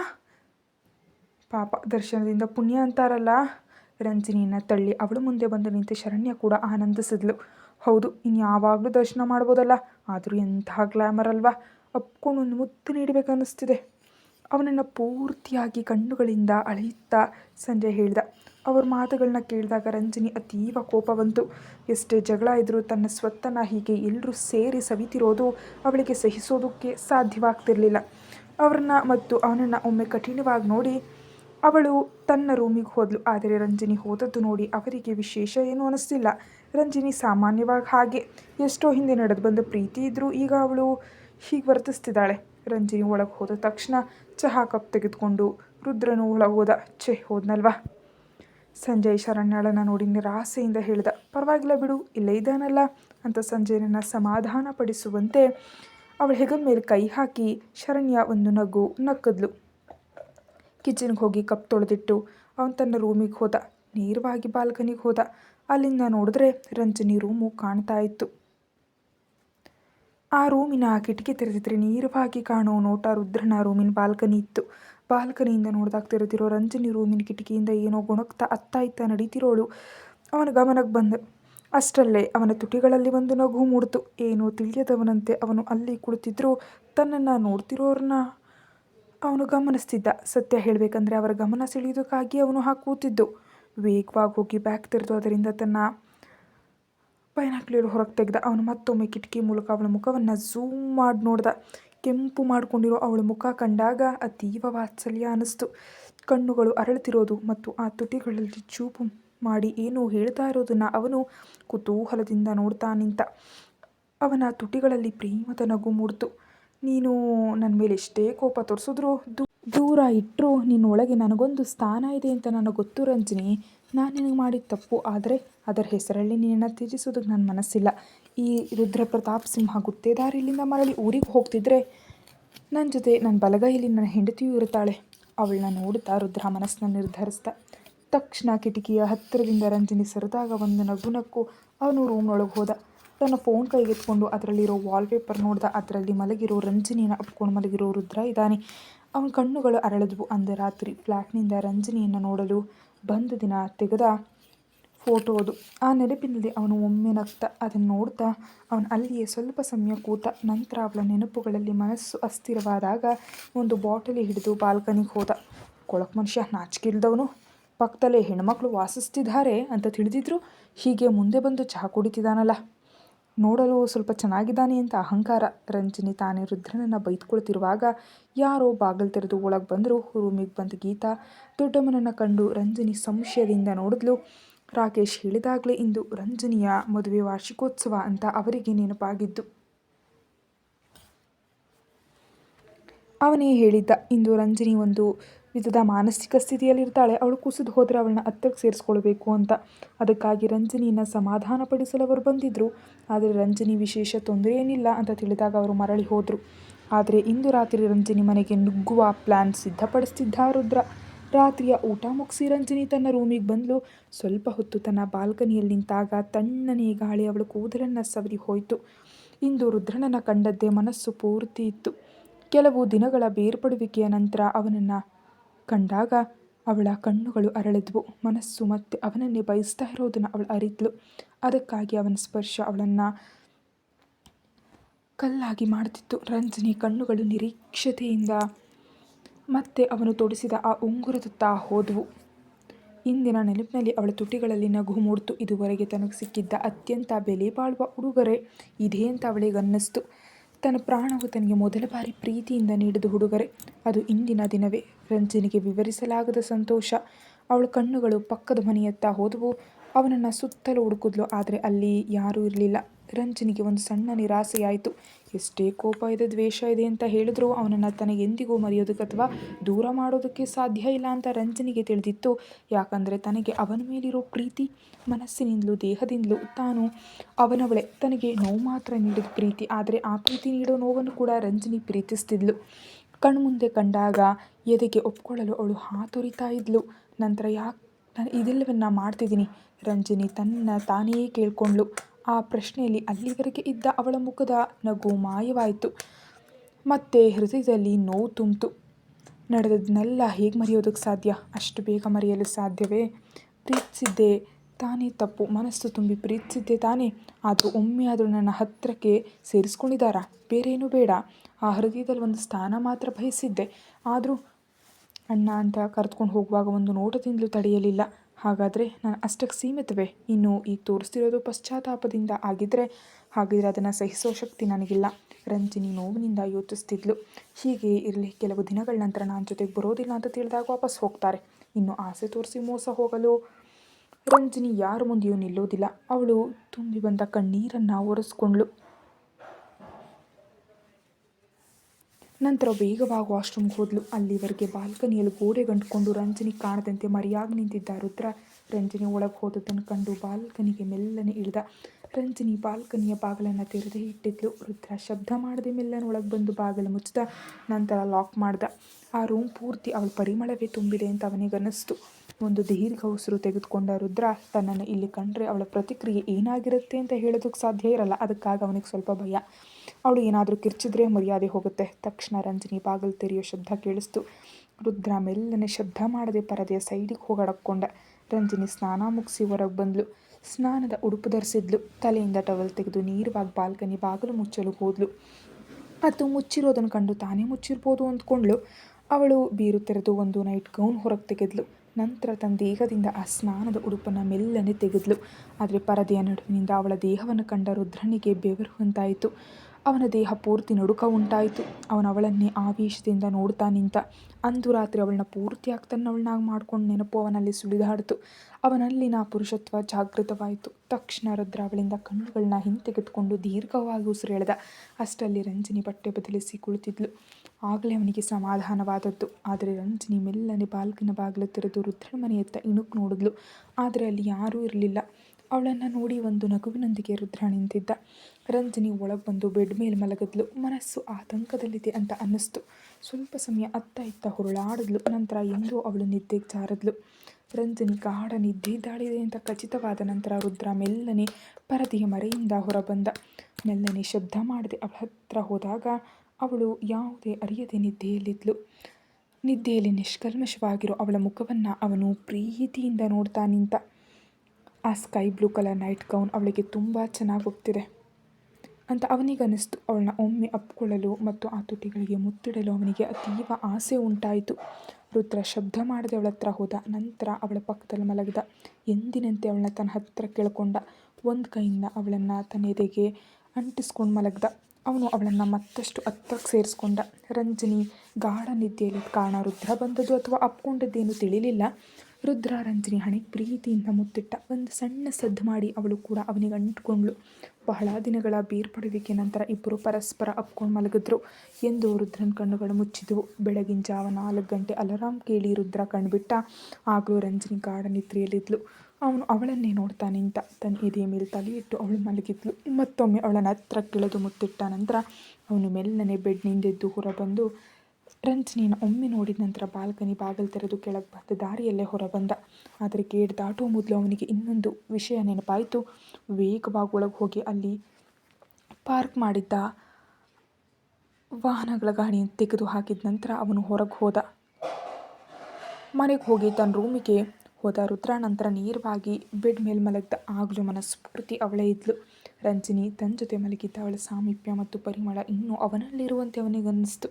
ಪಾಪ ದರ್ಶನದಿಂದ ಪುಣ್ಯ ಅಂತಾರಲ್ಲ. ರಂಜಿನಿಯನ್ನು ತಳ್ಳಿ ಅವಳು ಮುಂದೆ ಬಂದು ನಿಂತು ಶರಣ್ಯ ಕೂಡ ಆನಂದಿಸಿದ್ಲು. ಹೌದು ಇನ್ಯಾವಾಗಲೂ ದರ್ಶನ ಮಾಡ್ಬೋದಲ್ಲ. ಆದರೂ ಎಂತಹ ಗ್ಲ್ಯಾಮರ್ ಅಲ್ವಾ? ಅಪ್ಕೊಂಡು ಒಂದು ಮುತ್ತು ನೀಡಬೇಕನ್ನಿಸ್ತಿದೆ. ಅವನನ್ನು ಪೂರ್ತಿಯಾಗಿ ಕಣ್ಣುಗಳಿಂದ ಅಳೆಯುತ್ತಾ ಸಂಜೆ ಹೇಳ್ದ. ಅವ್ರ ಮಾತುಗಳನ್ನ ಕೇಳಿದಾಗ ರಂಜಿನಿ ಅತೀವ ಕೋಪ ಬಂತು. ಎಷ್ಟೇ ಜಗಳ ಇದ್ದರೂ ತನ್ನ ಸ್ವತ್ತನ್ನು ಹೀಗೆ ಎಲ್ಲರೂ ಸೇರಿ ಸವಿತಿರೋದು ಅವಳಿಗೆ ಸಹಿಸೋದಕ್ಕೆ ಸಾಧ್ಯವಾಗ್ತಿರಲಿಲ್ಲ. ಅವ್ರನ್ನ ಮತ್ತು ಅವನನ್ನು ಒಮ್ಮೆ ಕಠಿಣವಾಗಿ ನೋಡಿ ಅವಳು ತನ್ನ ರೂಮಿಗೆ ಹೋದಳು ಆದರೆ ರಂಜಿನಿ ಹೋದದ್ದು ನೋಡಿ ಅವರಿಗೆ ವಿಶೇಷ ಏನೂ ಅನ್ನಿಸ್ತಿಲ್ಲ ರಂಜಿನಿ ಸಾಮಾನ್ಯವಾಗಿ ಹಾಗೆ. ಎಷ್ಟೋ ಹಿಂದೆ ನಡೆದು ಬಂದ ಪ್ರೀತಿ ಇದ್ದರೂ ಈಗ ಅವಳು ಹೀಗೆ ವರ್ತಿಸ್ತಿದ್ದಾಳೆ. ರಂಜಿನಿ ಒಳಗೆ ಹೋದ ತಕ್ಷಣ ಚಹಾ ಕಪ್ ತೆಗೆದುಕೊಂಡು ರುದ್ರನು ಒಳಗೆ ಹೋದ, ಛೆ, ಹೋದ್ನಲ್ವಾ? ಸಂಜಯ್ ಶರಣ್ಯಳನ್ನ ನೋಡಿ ನಿರಾಸೆಯಿಂದ ಹೇಳಿದ, ಪರವಾಗಿಲ್ಲ ಬಿಡು, ಇಲ್ಲೇ ಇದ್ದಾನಲ್ಲ. ಅಂತ ಸಂಜಯನನ್ನು ಸಮಾಧಾನಪಡಿಸುವಂತೆ ಅವಳ ಹೆಗದ ಮೇಲೆ ಕೈ ಹಾಕಿ ಶರಣ್ಯ ಒಂದು ನಗು ನಕ್ಕದ್ಲು. ಕಿಚನ್ಗೆ ಹೋಗಿ ಕಪ್ ತೊಳೆದಿಟ್ಟು ಅವನು ತನ್ನ ರೂಮಿಗೆ ಹೋದ, ನೇರವಾಗಿ ಬಾಲ್ಕನಿಗೆ ಹೋದ. ಅಲ್ಲಿಂದ ನೋಡಿದ್ರೆ ರಂಜನಿ ರೂಮು ಕಾಣ್ತಾ ಇತ್ತು. ಆ ರೂಮಿನ ಕಿಟಕಿ ತೆರೆದಿದ್ರೆ ನೇರವಾಗಿ ಕಾಣೋ ನೋಟ ರುದ್ರನ ರೂಮಿನ ಬಾಲ್ಕನಿ ಇತ್ತು. ಬಾಲ್ಕನಿಯಿಂದ ನೋಡ್ದಾಗ್ತಿರುತ್ತಿರೋ ರಂಜನಿ ರೂಮಿನ ಕಿಟಕಿಯಿಂದ ಏನೋ ಗುಣಕ್ತಾ ಅತ್ತ ಇತ್ತ ನಡೀತಿರೋಳು. ಅವನ ಗಮನಕ್ಕೆ ಬಂದ. ಅಷ್ಟರಲ್ಲೇ ಅವನ ತುಟಿಗಳಲ್ಲಿ ಒಂದು ನಗು ಮೂಡಿತು ಏನೋ ತಿಳಿಯದವನಂತೆ ಅವನು ಅಲ್ಲಿ ಕುಳಿತಿದ್ರು. ತನ್ನನ್ನು ನೋಡ್ತಿರೋರನ್ನ ಅವನು ಗಮನಿಸ್ತಿದ್ದ. ಸತ್ಯ ಹೇಳಬೇಕಂದ್ರೆ ಅವರ ಗಮನ ಸೆಳೆಯೋದಕ್ಕಾಗಿ ಅವನು ಹಾ ಕೂತಿದ್ದು. ವೇಗವಾಗಿ ಹೋಗಿ ಬ್ಯಾಗ್ ತೆರೆದು ಅದರಿಂದ ತನ್ನ ಪೈನಾಕ್ಲಿಯರು ಹೊರಗೆ ತೆಗೆದ. ಅವನು ಮತ್ತೊಮ್ಮೆ ಕಿಟಕಿ ಮೂಲಕ ಅವಳ ಮುಖವನ್ನು ಝೂಮ್ ಮಾಡಿ ನೋಡ್ದ. ಕೆಂಪು ಮಾಡಿಕೊಂಡಿರೋ ಅವಳ ಮುಖ ಕಂಡಾಗ ಅತೀವ ವಾತ್ಸಲ್ಯ ಅನ್ನಿಸ್ತು. ಕಣ್ಣುಗಳು ಅರಳುತ್ತಿರೋದು ಮತ್ತು ಆ ತುಟಿಗಳಲ್ಲಿ ಚೂಪು ಮಾಡಿ ಏನೋ ಹೇಳ್ತಾ ಇರೋದನ್ನು ಅವನು ಕುತೂಹಲದಿಂದ ನೋಡ್ತಾ ನಿಂತ. ಅವನ ತುಟಿಗಳಲ್ಲಿ ಪ್ರೇಮದ ನಗು ಮೂಡ್ತು. ನೀನು ನನ್ನ ಮೇಲೆ ಎಷ್ಟೇ ಕೋಪ ತೋರಿಸಿದ್ರು ದೂರ ಇಟ್ಟರು ನಿನ್ನೊಳಗೆ ನನಗೊಂದು ಸ್ಥಾನ ಇದೆ ಅಂತ ನನಗೆ ಗೊತ್ತು ರಂಜನಿ. ನಾನು ನಿನಗೆ ಮಾಡಿದ ತಪ್ಪು, ಆದರೆ ಅದರ ಹೆಸರಲ್ಲಿ ನಿನ್ನನ್ನು ತ್ಯಜಿಸೋದಕ್ಕೆ ನನ್ನ ಮನಸ್ಸಿಲ್ಲ. ಈ ರುದ್ರ ಪ್ರತಾಪ್ ಸಿಂಹ ಗುತ್ತೇದಾರಿಲಿಂದ ಮರಳಿ ಊರಿಗೆ ಹೋಗ್ತಿದ್ರೆ ನನ್ನ ಜೊತೆ ನನ್ನ ಬಲಗೈಯಲ್ಲಿ ನನ್ನ ಹೆಂಡತಿಯೂ ಇರುತ್ತಾಳೆ. ಅವಳನ್ನ ನೋಡುತ್ತಾ ರುದ್ರ ಮನಸ್ಸನ್ನ ನಿರ್ಧರಿಸ್ದ ತಕ್ಷಣ ಕಿಟಕಿಯ ಹತ್ತಿರದಿಂದ ರಂಜನಿ ಸರಿದಾಗ ಒಂದು ನಗು ನಕ್ಕು ಅವನು ರೂಮ್ನೊಳಗೆ ಹೋದ. ತನ್ನ ಫೋನ್ ಕೈಗೆತ್ಕೊಂಡು ಅದರಲ್ಲಿರೋ ವಾಲ್ಪೇಪರ್ ನೋಡ್ದ. ಅದರಲ್ಲಿ ಮಲಗಿರೋ ರಂಜನಿಯನ್ನು ಅಪ್ಕೊಂಡು ಮಲಗಿರೋ ರುದ್ರ ಇದ್ದಾನೆ ಅವನ ಕಣ್ಣುಗಳು ಅರಳಿದ್ವು. ಅಂದ ರಾತ್ರಿ ಫ್ಲ್ಯಾಟ್ನಿಂದ ರಂಜನಿಯನ್ನು ನೋಡಲು ಬಂದ ದಿನ ತೆಗೆದ ಫೋಟೋ ಅದು. ಆ ನೆನಪಿನಲ್ಲಿ ಅವನು ಒಮ್ಮೆ ನಗ್ತ ಅದನ್ನು ನೋಡ್ತಾ ಅವನು ಅಲ್ಲಿಯೇ ಸ್ವಲ್ಪ ಸಮಯ ಕೂತ ನಂತರ ಅವಳ ನೆನಪುಗಳಲ್ಲಿ ಮನಸ್ಸು ಅಸ್ಥಿರವಾದಾಗ ಒಂದು ಬಾಟಲಿ ಹಿಡಿದು ಬಾಲ್ಕನಿಗೆ ಹೋದ. ಕೊಳಕ್ ಮನುಷ್ಯ ನಾಚಿಕಿಲ್ದವನು ಪಕ್ಕದಲ್ಲೇ ಹೆಣ್ಮಕ್ಳು ವಾಸಿಸ್ತಿದ್ದಾರೆ ಅಂತ ತಿಳಿದಿದ್ರು. ಹೀಗೆ ಮುಂದೆ ಬಂದು ಚಹಾ ಕುಡಿತಿದ್ದಾನಲ್ಲ. ನೋಡಲು ಸ್ವಲ್ಪ ಚೆನ್ನಾಗಿದ್ದಾನೆ ಅಂತ ಅಹಂಕಾರ. ರಂಜನಿ ತಾನೇ ರುದ್ರನನ್ನು ಬೈದ್ಕೊಳ್ತಿರುವಾಗ ಯಾರೋ ಬಾಗಿಲು ತೆರೆದು ಒಳಗೆ ಬಂದರು. ರೂಮಿಗೆ ಬಂದು ಗೀತಾ ದೊಡ್ಡಮ್ಮನನ್ನು ಕಂಡು ರಂಜನಿ ಸಂಶಯದಿಂದ ನೋಡಿದ್ಲು. ರಾಕೇಶ್ ಹೇಳಿದಾಗಲೇ ಇಂದು ರಂಜನಿಯ ಮದುವೆ ವಾರ್ಷಿಕೋತ್ಸವ ಅಂತ ಅವರಿಗೆ ನೆನಪಾಗಿದ್ದು. ಅವನೇ ಹೇಳಿದ್ದ, ಇಂದು ರಂಜನಿ ಒಂದು ವಿಧದ ಮಾನಸಿಕ ಸ್ಥಿತಿಯಲ್ಲಿರ್ತಾಳೆ. ಅವಳು ಕುಸಿದು ಹೋದರೆ ಅವಳನ್ನ ಹತ್ತಿರಕ್ಕೆ ಸೇರಿಸ್ಕೊಳ್ಬೇಕು ಅಂತ. ಅದಕ್ಕಾಗಿ ರಂಜನಿಯನ್ನು ಸಮಾಧಾನಪಡಿಸಲು ಅವರು ಬಂದಿದ್ದರು ಆದರೆ ರಂಜನಿ ವಿಶೇಷ ತೊಂದರೆ ಏನಿಲ್ಲ ಅಂತ ತಿಳಿದಾಗ ಅವರು ಮರಳಿ ಹೋದರು. ಆದರೆ ಇಂದು ರಾತ್ರಿ ರಂಜನಿ ಮನೆಗೆ ನುಗ್ಗುವ ಪ್ಲ್ಯಾನ್ ಸಿದ್ಧಪಡಿಸ್ತಿದ್ದ ರುದ್ರ. ರಾತ್ರಿಯ ಊಟ ಮುಗಿಸಿ ರಂಜನಿ ತನ್ನ ರೂಮಿಗೆ ಬಂದಳು ಸ್ವಲ್ಪ ಹೊತ್ತು ತನ್ನ ಬಾಲ್ಕನಿಯಲ್ಲಿ ನಿಂತಾಗ ತಣ್ಣನೆ ಗಾಳಿ ಅವಳು ಕೂದಲನ್ನು ಸವರಿ ಹೋಯಿತು. ಇಂದು ರುದ್ರನನ್ನು ಕಂಡದ್ದೇ ಮನಸ್ಸು ಪೂರ್ತಿ ಇತ್ತು. ಕೆಲವು ದಿನಗಳ ಬೇರ್ಪಡುವಿಕೆಯ ನಂತರ ಅವನನ್ನು ಕಂಡಾಗ ಅವಳ ಕಣ್ಣುಗಳು ಅರಳಿದ್ವು. ಮನಸ್ಸು ಮತ್ತೆ ಅವನನ್ನೇ ಬಯಸ್ತಾ ಇರೋದನ್ನು ಅವಳು ಅರಿತಳು ಅದಕ್ಕಾಗಿ ಅವನ ಸ್ಪರ್ಶ ಅವಳನ್ನು ಕಲ್ಲಾಗಿ ಮಾಡುತ್ತಿತ್ತು ರಂಜನಿ ಕಣ್ಣುಗಳು ನಿರೀಕ್ಷತೆಯಿಂದ ಮತ್ತೆ ಅವನು ತೊಡಿಸಿದ ಆ ಉಂಗುರದತ್ತ ಹೋದವು. ಇಂದಿನ ನೆನಪಿನಲ್ಲಿ ಅವಳ ತುಟಿಗಳಲ್ಲಿ ನಗು ಮೂಡ್ತು. ಇದುವರೆಗೆ ತನಗೆ ಸಿಕ್ಕಿದ್ದ ಅತ್ಯಂತ ಬೆಲೆ ಬಾಳುವ ಉಡುಗೊರೆ ಇದೇ ಅಂತ ಅವಳಿಗೆ ಅನ್ನಿಸ್ತು ತನ್ನ ಪ್ರಾಣವು ತನಗೆ ಮೊದಲ ಬಾರಿ ಪ್ರೀತಿಯಿಂದ ನೀಡಿದ ಹುಡುಗರೆ ಅದು ಇಂದಿನ ದಿನವೇ. ರಂಜನಿಗೆ ವಿವರಿಸಲಾಗದ ಸಂತೋಷ. ಅವಳ ಕಣ್ಣುಗಳು ಪಕ್ಕದ ಮನೆಯತ್ತ ಹೋದವು. ಅವನನ್ನು ಸುತ್ತಲೂ ಹುಡುಕಿದ್ಲು. ಆದರೆ ಅಲ್ಲಿ ಯಾರೂ ಇರಲಿಲ್ಲ. ರಂಜನಿಗೆ ಒಂದು ಸಣ್ಣ ನಿರಾಸೆಯಾಯಿತು. ಎಷ್ಟೇ ಕೋಪ ಇದೆ, ದ್ವೇಷ ಇದೆ ಅಂತ ಹೇಳಿದ್ರು ಅವನನ್ನು ತನಗೆ ಎಂದಿಗೂ ಮರೆಯೋದಕ್ಕೆ ಅಥವಾ ದೂರ ಮಾಡೋದಕ್ಕೆ ಸಾಧ್ಯ ಇಲ್ಲ ಅಂತ ರಂಜನಿಗೆ ತಿಳಿದಿತ್ತು. ಯಾಕಂದರೆ ತನಗೆ ಅವನ ಮೇಲಿರೋ ಪ್ರೀತಿ, ಮನಸ್ಸಿನಿಂದಲೂ, ದೇಹದಿಂದಲೂ ತಾನು ಅವನವಳೆ. ತನಗೆ ನೋವು ಮಾತ್ರ ನೀಡಿದ ಪ್ರೀತಿ, ಆದರೆ ಆ ಪ್ರೀತಿ ನೀಡೋ ನೋವನ್ನು ಕೂಡ ರಂಜನಿ ಪ್ರೀತಿಸ್ತಿದ್ಲು. ಕಣ್ಮುಂದೆ ಕಂಡಾಗ ಎದೆಗೆ ಒಪ್ಕೊಳ್ಳಲು ಅವಳು ಹಾತೊರಿತಾ ಇದ್ಲು. ನಂತರ, ಯಾಕೆ ನಾನು ಇದೆಲ್ಲವನ್ನ ಮಾಡ್ತಿದ್ದೀನಿ? ರಂಜನಿ ತನ್ನ ತಾನೇ ಕೇಳ್ಕೊಂಡ್ಳು. ಆ ಪ್ರಶ್ನೆಯಲ್ಲಿ ಅಲ್ಲಿವರೆಗೆ ಇದ್ದ ಅವಳ ಮುಖದ ನಗು ಮಾಯವಾಯಿತು. ಮತ್ತೆ ಹೃದಯದಲ್ಲಿ ನೋವು ತುಂಬಿತು. ನಡೆದದ್ನೆಲ್ಲ ಹೇಗೆ ಮರೆಯೋದಕ್ಕೆ ಸಾಧ್ಯ? ಅಷ್ಟು ಬೇಗ ಮರೆಯಲು ಸಾಧ್ಯವೇ? ಪ್ರೀತಿಸಿದ್ದೆ ತಾನೇ ತಪ್ಪು. ಮನಸ್ಸು ತುಂಬಿ ಪ್ರೀತಿಸಿದ್ದೆ ತಾನೇ. ಆದರೂ ಒಮ್ಮೆ ಆದರೂ ನನ್ನ ಹತ್ತಿರಕ್ಕೆ ಸೇರಿಸ್ಕೊಂಡಿದ್ದಾರಾ? ಬೇರೇನೂ ಬೇಡ. ಆ ಹೃದಯದಲ್ಲಿ ಒಂದು ಸ್ಥಾನ ಮಾತ್ರ ಬಯಸಿದ್ದೆ. ಆದರೂ ಅಣ್ಣ ಅಂತ ಕರೆದುಕೊಂಡು ಹೋಗುವಾಗ ಒಂದು ನೋಟದಿಂದಲೂ ತಡೆಯಲಿಲ್ಲ. ಹಾಗಾದರೆ ನಾನು ಅಷ್ಟಕ್ಕೆ ಸೀಮಿತವೇ? ಇನ್ನು ಈಗ ತೋರಿಸ್ತಿರೋದು ಪಶ್ಚಾತ್ತಾಪದಿಂದ ಆಗಿದ್ದರೆ ಹಾಗಿದ್ರೆ ಅದನ್ನು ಸಹಿಸೋ ಶಕ್ತಿ ನನಗಿಲ್ಲ. ರಂಜಿನಿ ನೋವಿನಿಂದ ಯೋಚಿಸ್ತಿದ್ಲು. ಹೀಗೆ ಇರಲಿ, ಕೆಲವು ದಿನಗಳ ನಂತರ ನಾನು ಜೊತೆಗೆ ಬರೋದಿಲ್ಲ ಅಂತ ತಿಳಿದಾಗ ವಾಪಸ್ ಹೋಗ್ತಾರೆ. ಇನ್ನು ಆಸೆ ತೋರಿಸಿ ಮೋಸ ಹೋಗಲು ರಂಜಿನಿ ಯಾರ ಮುಂದೆಯೂ ನಿಲ್ಲೋದಿಲ್ಲ. ಅವಳು ತುಂಬಿ ಬಂದ ಕಣ್ಣೀರನ್ನು ಒರೆಸ್ಕೊಂಡ್ಳು. ನಂತರ ವೇಗವಾಗಿ ವಾಶ್ರೂಮ್ಗೆ ಹೋದ್ಲು. ಅಲ್ಲಿವರೆಗೆ ಬಾಲ್ಕನಿಯಲ್ಲಿ ಗೋಡೆ ಗಂಟುಕೊಂಡು ರಂಜನಿ ಕಾಣದಂತೆ ಮರೆಯಾಗಿ ನಿಂತಿದ್ದ ರುದ್ರ ರಂಜನಿ ಒಳಗೆ ಹೋದದ್ದನ್ನು ಕಂಡು ಬಾಲ್ಕನಿಗೆ ಮೆಲ್ಲನೆ ಇಳಿದ. ರಂಜನಿ ಬಾಲ್ಕನಿಯ ಬಾಗಿಲನ್ನು ತೆರೆದೇ ಇಟ್ಟಿದ್ಲು. ರುದ್ರ ಶಬ್ದ ಮಾಡದೆ ಮೆಲ್ಲನೆ ಒಳಗೆ ಬಂದು ಬಾಗಿಲು ಮುಚ್ಚಿದ ನಂತರ ಲಾಕ್ ಮಾಡ್ದ. ಆ ರೂಮ್ ಪೂರ್ತಿ ಅವಳ ಪರಿಮಳವೇ ತುಂಬಿದೆ ಅಂತ ಅವನಿಗನ್ನಿಸ್ತು ಒಂದು ದೀರ್ಘ ಉಸಿರು ತೆಗೆದುಕೊಂಡ ರುದ್ರ, ತನ್ನನ್ನು ಇಲ್ಲಿ ಕಂಡ್ರೆ ಅವಳ ಪ್ರತಿಕ್ರಿಯೆ ಏನಾಗಿರುತ್ತೆ ಅಂತ ಹೇಳೋದಕ್ಕೆ ಸಾಧ್ಯ ಇರಲ್ಲ. ಅದಕ್ಕಾಗಿ ಅವನಿಗೆ ಸ್ವಲ್ಪ ಭಯ. ಅವಳು ಏನಾದರೂ ಕಿರ್ಚಿದ್ರೆ ಮರ್ಯಾದೆ ಹೋಗುತ್ತೆ. ತಕ್ಷಣ ರಂಜನಿ ಬಾಗಿಲು ತೆರೆಯೋ ಶಬ್ದ ಕೇಳಿಸ್ತು. ರುದ್ರ ಮೆಲ್ಲನೆ ಶಬ್ದ ಮಾಡದೆ ಪರದೆಯ ಸೈಡಿಗೆ ಹೋಗಾಡಕ್ಕೊಂಡ. ರಂಜನಿ ಸ್ನಾನ ಮುಗಿಸಿ ಹೊರಗೆ ಬಂದ್ಲು. ಸ್ನಾನದ ಉಡುಪು ಧರಿಸಿದ್ಲು. ತಲೆಯಿಂದ ಟವಲ್ ತೆಗೆದು ನೀರವಾಗಿ ಬಾಲ್ಕನಿ ಬಾಗಿಲು ಮುಚ್ಚಲು ಹೋದ್ಲು. ಅದು ಮುಚ್ಚಿರೋದನ್ನು ಕಂಡು ತಾನೇ ಮುಚ್ಚಿರ್ಬೋದು ಅಂದ್ಕೊಂಡ್ಳು. ಅವಳು ಬೀರು ತೆರೆದು ಒಂದು ನೈಟ್ ಗೌನ್ ಹೊರಗೆ ತೆಗೆದ್ಲು. ನಂತರ ತನ್ನ ದೇಹದಿಂದ ಆ ಸ್ನಾನದ ಉಡುಪನ್ನು ಮೆಲ್ಲನೆ ತೆಗೆದ್ಲು. ಆದರೆ ಪರದೆಯ ನಡುವಿನಿಂದ ಅವಳ ದೇಹವನ್ನು ಕಂಡ ರುದ್ರನಿಗೆ ಬೆವರುವಂತಾಯಿತು ಅವನ ದೇಹ ಪೂರ್ತಿ ನಡುಕ ಉಂಟಾಯಿತು. ಅವನು ಅವಳನ್ನೇ ಆವೇಶದಿಂದ ನೋಡ್ತಾ ನಿಂತ. ಅಂದು ರಾತ್ರಿ ಅವಳನ್ನ ಪೂರ್ತಿಯಾಗಿ ತನ್ನವಳನ್ನಾಗಿ ಮಾಡ್ಕೊಂಡು ನೆನಪು ಅವನಲ್ಲಿ ಸುಳಿದಾಡ್ತು. ಅವನಲ್ಲಿನ ಪುರುಷತ್ವ ಜಾಗೃತವಾಯಿತು. ತಕ್ಷಣ ರುದ್ರ ಅವಳಿಂದ ಕಣ್ಣುಗಳನ್ನ ಹಿಂತೆಗೆದುಕೊಂಡು ದೀರ್ಘವಾಗಿ ಉಸಿರೆಳೆದ. ಅಷ್ಟರಲ್ಲಿ ರಂಜನಿ ಬಟ್ಟೆ ಬದಲಿಸಿ ಕುಳಿತಿದ್ಲು. ಆಗಲೇ ಅವನಿಗೆ ಸಮಾಧಾನವಾದದ್ದು. ಆದರೆ ರಂಜನಿ ಮೆಲ್ಲನೆ ಬಾಲ್ಕನ ಬಾಗಿಲು ತೆರೆದು ರುದ್ರನ ಮನೆಯತ್ತ ಇಣುಕು ನೋಡಿದ್ಲು. ಆದರೆ ಅಲ್ಲಿ ಯಾರೂ ಇರಲಿಲ್ಲ. ಅವಳನ್ನು ನೋಡಿ ಒಂದು ನಗುವಿನೊಂದಿಗೆ ರುದ್ರ ನಿಂತಿದ್ದ. ರಂಜನಿ ಒಳಗೆ ಬಂದು ಬೆಡ್ ಮೇಲೆ ಮಲಗಿದ್ಲು. ಮನಸ್ಸು ಆತಂಕದಲ್ಲಿದೆ ಅಂತ ಅನ್ನಿಸ್ತು. ಸ್ವಲ್ಪ ಸಮಯ ಅತ್ತ ಇತ್ತ ಹೊರಳಾಡಿದ್ಲು. ನಂತರ ಎಂದೂ ಅವಳು ನಿದ್ದೆಗೆ ಜಾರದ್ಲು. ರಂಜನಿ ಗಾಢ ನಿದ್ದೆ ದಾಳಿದೆ ಅಂತ ಖಚಿತವಾದ ನಂತರ ರುದ್ರ ಮೆಲ್ಲನೆ ಪರದೆಯ ಮರೆಯಿಂದ ಹೊರಬಂದ. ಮೆಲ್ಲನೆ ಶಬ್ದ ಮಾಡದೆ ಅವಳ ಹತ್ರ ಹೋದಾಗ ಅವಳು ಯಾವುದೇ ಅರಿಯದೆ ನಿದ್ದೆಯಲ್ಲಿದ್ಲು. ನಿದ್ದೆಯಲ್ಲಿ ನಿಷ್ಕಲ್ಮಶವಾಗಿರೋ ಅವಳ ಮುಖವನ್ನು ಅವನು ಪ್ರೀತಿಯಿಂದ ನೋಡ್ತಾ ನಿಂತ. ಆ sky blue colour night gown ಅವಳಿಗೆ ತುಂಬ ಚೆನ್ನಾಗಿ ಹೋಗ್ತಿದೆ ಅಂತ ಅವನಿಗನ್ನಿಸ್ತು ಅವಳನ್ನ ಒಮ್ಮೆ ಅಪ್ಕೊಳ್ಳಲು ಮತ್ತು ಆ ತುಟಿಗಳಿಗೆ ಮುತ್ತಿಡಲು ಅವನಿಗೆ ಅತೀವ ಆಸೆ ಉಂಟಾಯಿತು. ರುದ್ರ ಶಬ್ದ ಮಾಡದೆ ಅವಳ ಹತ್ರ ಹೋದ. ನಂತರ ಅವಳ ಪಕ್ಕದಲ್ಲಿ ಮಲಗಿದ. ಎಂದಿನಂತೆ ಅವಳನ್ನ ತನ್ನ ಹತ್ತಿರ ಕೇಳ್ಕೊಂಡ. ಒಂದು ಕೈಯಿಂದ ಅವಳನ್ನು ತನ್ನ ಎದೆಗೆ ಅಂಟಿಸ್ಕೊಂಡು ಮಲಗಿದ. ಅವನು ಅವಳನ್ನು ಮತ್ತಷ್ಟು ಹತ್ತಕ್ಕೆ ಸೇರಿಸ್ಕೊಂಡ. ರಂಜನಿ ಗಾಢ ನಿದ್ದೆಯಲ್ಲಿ ಕಾರಣ ರುದ್ರ ಬಂದದ್ದು ಅಥವಾ ಅಪ್ಕೊಂಡದ್ದೇನು ತಿಳಿಲಿಲ್ಲ. ರುದ್ರ ರಂಜನಿ ಹಣೆಗೆ ಪ್ರೀತಿಯಿಂದ ಮುತ್ತಿಟ್ಟ ಒಂದು ಸಣ್ಣ ಸದ್ದು ಮಾಡಿ ಅವಳು ಕೂಡ ಅವನಿಗೆ ಅಂಟ್ಕೊಂಡ್ಳು. ಬಹಳ ದಿನಗಳ ಬೇರ್ಪಡುವಿಕೆ ನಂತರ ಇಬ್ಬರು ಪರಸ್ಪರ ಅಪ್ಕೊಂಡು ಮಲಗಿದ್ರು. ಎಂದು ರುದ್ರನ ಕಣ್ಣುಗಳು ಮುಚ್ಚಿದವು. ಬೆಳಗಿನ ಜಾವ ನಾಲ್ಕು ಗಂಟೆ ಅಲಾರಾಮ್ ಕೇಳಿ ರುದ್ರ ಕಣ್ಬಿಟ್ಟ. ಆಗಲೂ ರಂಜನಿ ಗಾಢ ನಿದ್ರೆಯಲ್ಲಿದ್ಲು. ಅವನು ಅವಳನ್ನೇ ನೋಡ್ತಾ ನಿಂತ. ತನ್ನ ಎದೆಯ ಮೇಲೆ ತಲೆಯಿಟ್ಟು ಅವಳು ಮಲಗಿದ್ಲು. ಮತ್ತೊಮ್ಮೆ ಅವಳನ್ನು ಹತ್ರ ಕೆಳೆದು ಮುತ್ತಿಟ್ಟ ನಂತರ ಅವನು ಮೆಲ್ಲನೆ ಬೆಡ್ನಿಂದೆದ್ದು ಹೊರಬಂದು ರಂಜನಿಯನ್ನು ಒಮ್ಮೆ ನೋಡಿದ ನಂತರ ಬಾಲ್ಕನಿ ಬಾಗಿಲು ತೆರೆದು ಕೆಳಗೆ ಬಂದ ದಾರಿಯಲ್ಲೇ ಹೊರಬಂದ. ಆದರೆ ಗೇಟ್ ದಾಟುವ ಮೊದಲು ಅವನಿಗೆ ಇನ್ನೊಂದು ವಿಷಯ ನೆನಪಾಯಿತು. ವೇಗವಾಗಿ ಒಳಗೆ ಹೋಗಿ ಅಲ್ಲಿ ಪಾರ್ಕ್ ಮಾಡಿದ್ದ ವಾಹನಗಳ ಗಾಡಿಯನ್ನು ತೆಗೆದು ಹಾಕಿದ ನಂತರ ಅವನು ಹೊರಗೆ ಹೋದ. ಮನೆಗೆ ಹೋಗಿ ತನ್ನ ರೂಮಿಗೆ ಹೋದ ರುದ್ರ ನಂತರ ನೇರವಾಗಿ ಬೆಡ್ ಮೇಲೆ ಮಲಗಿದ ಆಗಲೂ ಮನಸ್ಫೂರ್ತಿ ಅವಳೇ ಇದ್ಲು. ರಂಜನಿ ತನ್ನ ಜೊತೆ ಮಲಗಿದ್ದ ಅವಳ ಸಾಮೀಪ್ಯ ಮತ್ತು ಪರಿಮಳ ಇನ್ನೂ ಅವನಲ್ಲಿರುವಂತೆ ಅವನಿಗನ್ನಿಸ್ತು.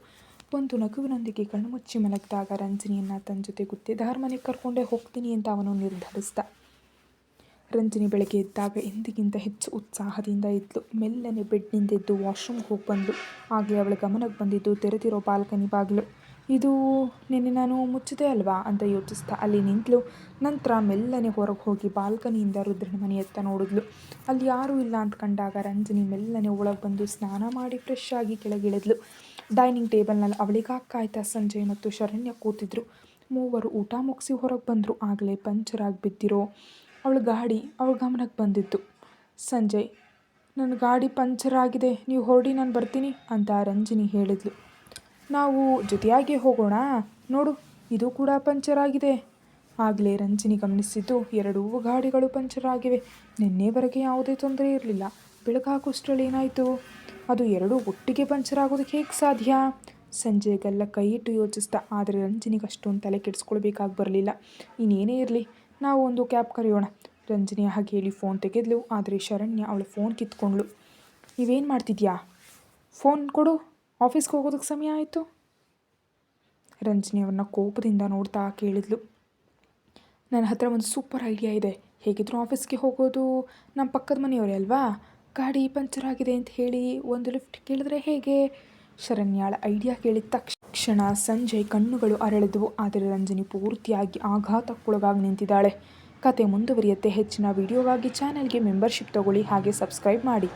ಒಂದು ನಗುವಿನೊಂದಿಗೆ ಕಣ್ಮುಚ್ಚಿ ಮಲಗಿದಾಗ ರಂಜನಿಯನ್ನು ತನ್ನ ಜೊತೆ ಗುತ್ತೇದಾರ ಮನೆಗೆ ಕರ್ಕೊಂಡೇ ಹೋಗ್ತೀನಿ ಅಂತ ಅವನು ನಿರ್ಧರಿಸಿದ. ರಂಜನಿ ಬೆಳಗ್ಗೆ ಎದ್ದಾಗ ಎಂದಿಗಿಂತ ಹೆಚ್ಚು ಉತ್ಸಾಹದಿಂದ ಇದ್ಲು. ಮೆಲ್ಲನೆ ಬೆಡ್ನಿಂದ ಎದ್ದು ವಾಶ್ರೂಮ್ಗೆ ಹೋಗಿ ಬಂದು ಹಾಗೆ ಅವಳ ಗಮನಕ್ಕೆ ಬಂದಿದ್ದು ತೆರೆದಿರೋ ಬಾಲ್ಕನಿ ಬಾಗಿಲು. ಇದು ನಿನ್ನೆ ನಾನು ಮುಚ್ಚಿದೆ ಅಲ್ವಾ ಅಂತ ಯೋಚಿಸ್ತಾ ಅಲ್ಲಿ ನಿಂತಲು. ನಂತರ ಮೆಲ್ಲನೆ ಹೊರಗೆ ಹೋಗಿ ಬಾಲ್ಕನಿಯಿಂದ ರುದ್ರನ ಮನೆಯತ್ತ ನೋಡಿದ್ಲು. ಅಲ್ಲಿ ಯಾರೂ ಇಲ್ಲ ಅಂತ ಕಂಡಾಗ ರಂಜನಿ ಮೆಲ್ಲನೆ ಒಳಗೆ ಬಂದು ಸ್ನಾನ ಮಾಡಿ ಫ್ರೆಶ್ ಆಗಿ ಕೆಳಗಿಳಿದ್ಲು. ಡೈನಿಂಗ್ ಟೇಬಲ್ನಲ್ಲಿ ಅವಳಿಗಾಗಿ ಕಾಯ್ತಾ ಸಂಜಯ್ ಮತ್ತು ಶರಣ್ಯ ಕೂತಿದ್ರು. ಮೂವರು ಊಟ ಮುಗಿಸಿ ಹೊರಗೆ ಬಂದರು. ಆಗಲೇ ಪಂಚರಾಗಿ ಬಿದ್ದಿರೋ ಅವಳ ಗಾಡಿ ಅವಳ ಗಮನಕ್ಕೆ ಬಂದಿತ್ತು. ಸಂಜಯ್, ನನ್ನ ಗಾಡಿ ಪಂಚರ್ ಆಗಿದೆ. ನೀವು ಹೊರಡಿ, ನಾನು ಬರ್ತೀನಿ ಅಂತ ರಂಜಿನಿ ಹೇಳಿದ್ಲು. ನಾವು ಜೊತೆಯಾಗಿ ಹೋಗೋಣ. ನೋಡು, ಇದು ಕೂಡ ಪಂಚರ್ ಆಗಿದೆ. ಆಗಲೇ ರಂಜಿನಿ ಗಮನಿಸಿದ್ದು ಎರಡೂ ಗಾಡಿಗಳು ಪಂಚರ್ ಆಗಿವೆ. ನಿನ್ನೆವರೆಗೆ ಯಾವುದೇ ತೊಂದರೆ ಇರಲಿಲ್ಲ. ಬೆಳಗಾಗೋಷ್ಟರಲ್ಲಿ ಏನಾಯಿತು? ಅದು ಎರಡೂ ಒಟ್ಟಿಗೆ ಪಂಚರ್ ಆಗೋದಕ್ಕೆ ಹೇಗೆ ಸಾಧ್ಯ? ಸಂಜೆಗೆಲ್ಲ ಕೈ ಇಟ್ಟು ಯೋಚಿಸ್ತಾ, ಆದರೆ ರಂಜಿನಿಗೆ ಅಷ್ಟೊಂದು ತಲೆ ಕೆಡಿಸ್ಕೊಳ್ಬೇಕಾಗಿ ಬರಲಿಲ್ಲ. ಇನ್ನೇನೇ ಇರಲಿ, ನಾವು ಒಂದು ಕ್ಯಾಬ್ ಕರೆಯೋಣ. ರಂಜಿನಿ ಹಾಗೆ ಹೇಳಿ ಫೋನ್ ತೆಗೆದ್ಲು, ಆದರೆ ಶರಣ್ಯ ಅವಳು ಫೋನ್ ಕಿತ್ಕೊಂಡ್ಳು. ನೀವೇನು ಮಾಡ್ತಿದ್ಯಾ? ಫೋನ್ ಕೊಡು. ಆಫೀಸ್ಗೆ ಹೋಗೋದಕ್ಕೆ ಸಮಯ ಆಯಿತು. ರಂಜನಿ ಅವ್ರನ್ನ ಕೋಪದಿಂದ ನೋಡ್ತಾ ಕೇಳಿದ್ಲು. ನನ್ನ ಹತ್ರ ಒಂದು ಸೂಪರ್ ಐಡಿಯಾ ಇದೆ. ಹೇಗಿದ್ರು ಆಫೀಸ್ಗೆ ಹೋಗೋದು ನಮ್ಮ ಪಕ್ಕದ ಮನೆಯವರೇ ಅಲ್ವಾ? ಗಾಡಿ ಪಂಚರ್ ಆಗಿದೆ ಅಂತ ಹೇಳಿ ಒಂದು ಲಿಫ್ಟ್ ಕೇಳಿದ್ರೆ ಹೇಗೆ? ಶರಣ್ಯಾಳ ಐಡಿಯಾ ಕೇಳಿದ ತಕ್ಷಣ ಸಂಜಯ್ ಕಣ್ಣುಗಳು ಅರಳಿದವು. ಆದರೆ ರಂಜನಿ ಪೂರ್ತಿಯಾಗಿ ಆಘಾತಕ್ಕೊಳಗಾಗಿ ನಿಂತಿದ್ದಾಳೆ. ಕತೆ ಮುಂದುವರಿಯುತ್ತೆ. ಹೆಚ್ಚಿನ ವಿಡಿಯೋಗಾಗಿ ಚಾನೆಲ್ಗೆ ಮೆಂಬರ್ಶಿಪ್ ತಗೊಳ್ಳಿ. ಹಾಗೆ ಸಬ್ಸ್ಕ್ರೈಬ್ ಮಾಡಿ.